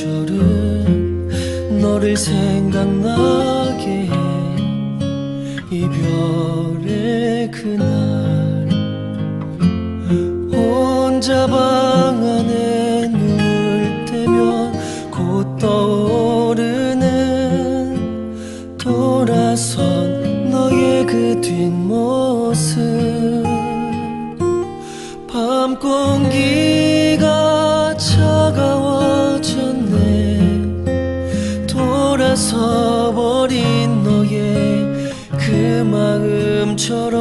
계절은 너를 생각나게 해. 이별의 그날 혼자 방 안에 눈을 떼면 곧 떠오르는 돌아선 너의 그 뒷모습 돌아서 버린 너의 그 마음처럼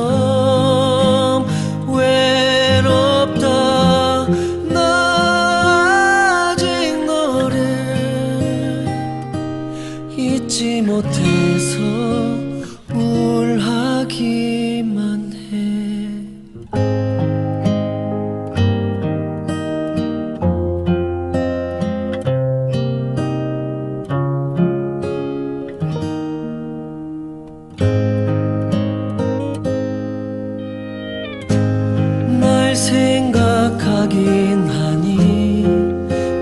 하긴 하니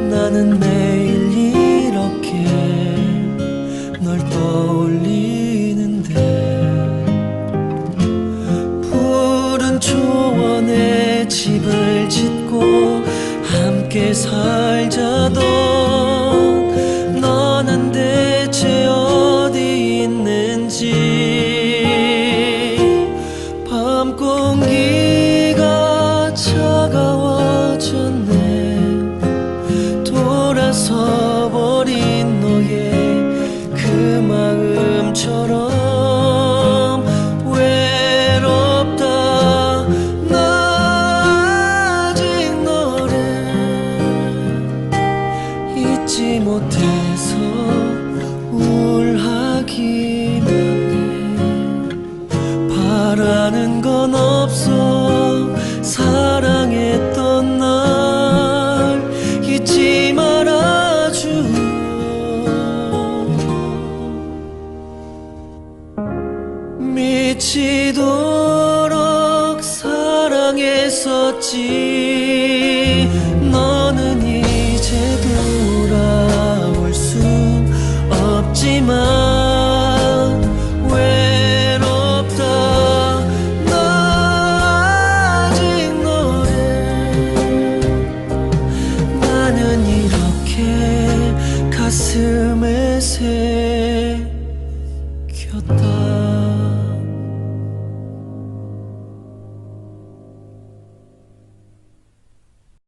나는 매일 이렇게 널 떠올리는데 푸른 초원에 집을 짓고 함께 살 마음처럼 외롭다. 나 아직 너를 잊지 못해서 우울하기만 해. 바라는 건 없어 미치도록 사랑했었지. 너는 이제 돌아올 수 없지만 가슴에 새겼다.